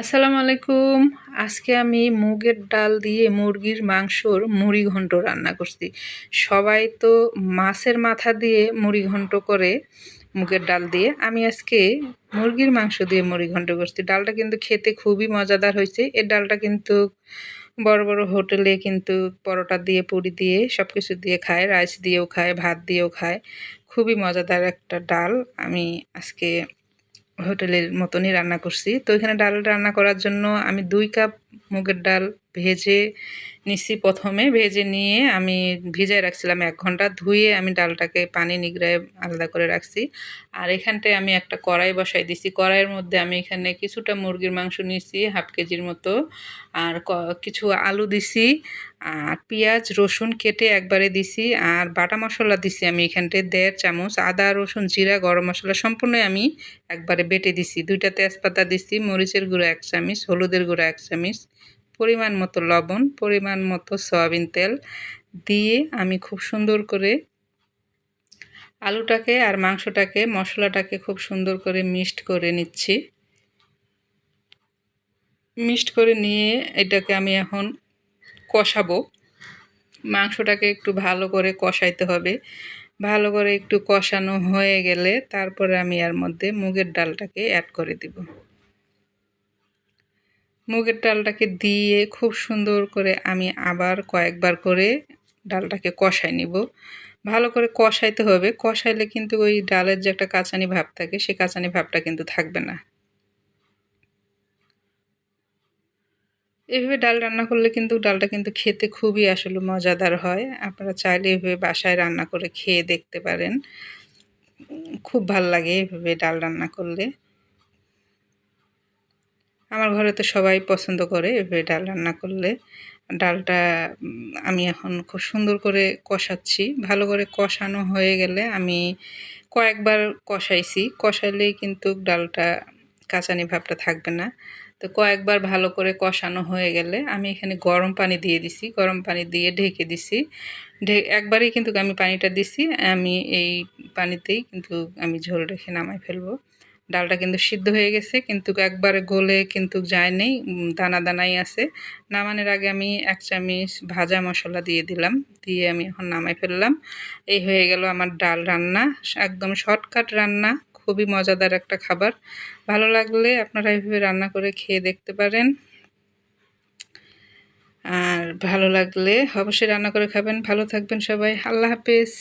আসসালামু আলাইকুম। আজকে আমি মুগের ডাল দিয়ে মুরগির মাংসর মুড়ি ঘন্ট রান্না করছি। সবাই তো মাছের মাথা দিয়ে মুড়ি ঘন্ট করে মুগের ডাল দিয়ে। আমি আজকে মুরগির মাংস দিয়ে মুড়ি ঘন্ট করছি। ডালটা কিন্তু খেতে খুবই মজাদার হয়েছে। এর ডালটা কিন্তু বড় বড় হোটেলে কিন্তু পরোটা দিয়ে, পুরি দিয়ে সব কিছু দিয়ে খায়, রাইস দিয়েও খায়, ভাত দিয়েও খায়। খুবই মজাদার একটা ডাল। আমি আজকে হোটেলের মতনই রান্না করছি। তো এখানে ডাল রান্না করার জন্য আমি দুই কাপ মুগের ডাল ভেজে নিছি প্রথমে। ভেজে নিয়ে আমি ভিজায় রাখছিলাম এক ঘণ্টা। ধুয়ে আমি ডালটাকে পানি নিগড়ায় আলাদা করে রাখছি। আর এখানটায় আমি একটা কড়াই বসাই দিছি। কড়াইয়ের মধ্যে আমি এখানে কিছুটা মুরগির মাংস নিয়েছি, হাফ কেজির মতো। আর কিছু আলু দিছি, আর পেঁয়াজ, রসুন কেটে একবারে দিছি। আর বাটা মশলা দিছি আমি এখানটায় দেড় চামচ। আদা, রসুন, জিরা, গরম মশলা সম্পূর্ণই আমি একবারে বেটে দিছি। দুইটা তেজপাতা দিছি, মরিচের গুঁড়ো এক চামচ, হলুদের গুঁড়ো এক চামচ পরিমাণ মতো লবণ, পরিমাণ মতো সয়াবিন তেল দিয়ে আমি খুব সুন্দর করে আলুটাকে আর মাংসটাকে, মশলাটাকে খুব সুন্দর করে মিক্সড করে নিচ্ছি। মিক্সড করে নিয়ে এটাকে আমি এখন কষাবো। মাংসটাকে একটু ভালো করে কষাইতে হবে। ভালো করে একটু কষানো হয়ে গেলে তারপরে আমি এর মধ্যে মুগের ডালটাকে অ্যাড করে দিব। মুগের ডালটাকে দিয়ে খুব সুন্দর করে আমি আবার কয়েকবার করে ডালটাকে কষাই নিব। ভালো করে কষাইতে হবে। কষাইলে কিন্তু ওই ডালের যে একটা কাঁচানি ভাব থাকে সেই কাঁচানি ভাবটা কিন্তু থাকবে না। এভাবে ডাল রান্না করলে কিন্তু ডালটা কিন্তু খেতে খুবই আসলে মজাদার হয়। আপনারা চাইলে এভাবে বাসায় রান্না করে খেয়ে দেখতে পারেন। খুব ভালো লাগে এভাবে ডাল রান্না করলে। আমার ঘরে তো সবাই পছন্দ করে এভাবে ডাল রান্না করলে। ডালটা আমি এখন খুব সুন্দর করে কষাচ্ছি। ভালো করে কষানো হয়ে গেলে আমি কয়েকবার কষাইছি। কষাইলেই কিন্তু ডালটা, কাঁচানি ভাবটা থাকবে না। তো কয়েকবার ভালো করে কষানো হয়ে গেলে আমি এখানে গরম পানি দিয়ে দিছি। গরম পানি দিয়ে ঢেকে দিছি। ঢে, একবারই কিন্তু আমি পানিটা দিছি। আমি এই পানিতেই কিন্তু আমি ঝোল রেখে নামাই ফেলব। ডালটা কিন্তু সিদ্ধ হয়ে গেছে, কিন্তু একবারে গলে কিন্তু যায় নেই দানা দানাই আছে। নামানোর আগে আমি এক চামিচ ভাজা মশলা দিয়ে দিলাম, দিয়ে আমি এখন নামাই ফেললাম। এই হয়ে গেল আমার ডাল রান্না, একদম শর্টকাট রান্না, খুবই মজাদার একটা খাবার। ভালো লাগলে আপনারা এইভাবে রান্না করে খেয়ে দেখতে পারেন। আর ভালো লাগলে অবশ্যই রান্না করে খাবেন। ভালো থাকবেন সবাই। আল্লাহ হাফেজ।